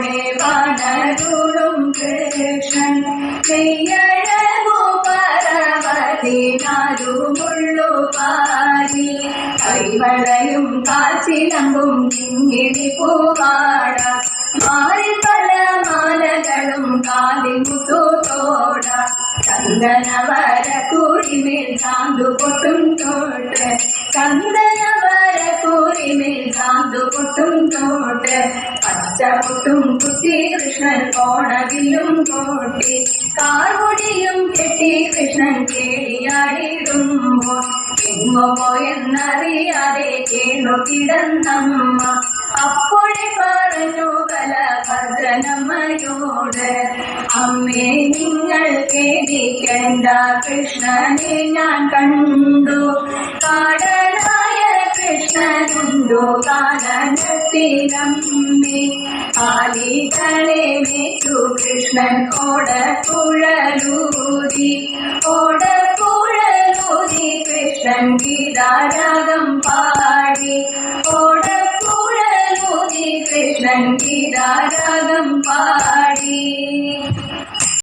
അൻപോടെ വാണരുളും കൃഷ്ണൻ നെയ്യഴകു പറവതിനാരുമുള്ളു പാരി. കൈവളയും കാച്ചിലമ്പും കിങ്ങിടി പൂവാട. മാറി പല മാലകളും കാലിൽ മുട്ടോട ചന്ദനവര കൂടിമേൽ താണ്ടു പൊട്ടും തോട്ട്. ചന്ദനവര കൂടിമേൽ താണ്ടു പൊട്ടും തോട്ട്. പച്ച പൊട്ടും കുത്തി കൃഷ്ണൻ കോണവിലും കോട്ടി കാർമുടിയും കെട്ടി കൃഷ്ണൻ കേളിയാടിടുമ്പോൾ എങ്ങോ പോയെന്നറിയാതെ കേണു കിടന്നമ്മ. അപ്പോഴെ പറഞ്ഞു ബലഭദ്രനമ്മയോട് അമ്മേ നിങ്ങൾ കേടിക്കണ്ട കൃഷ്ണനെ ഞാൻ കണ്ടു. കാടനായ കൃഷ്ണനുണ്ടോ കൃഷ്ണനുണ്ടു കാനനത്തിലമ്മേ ആലികളെ മേച്ചു കൃഷ്ണൻ ഓടക്കുഴലൂരി ഓടക്കുഴലൂരി കൃഷ്ണൻ ഗീതാരാഗം പാടി ഓടക്കുഴലൂരി കൃഷ്ണൻ ഗീതാരാഗം പാടി.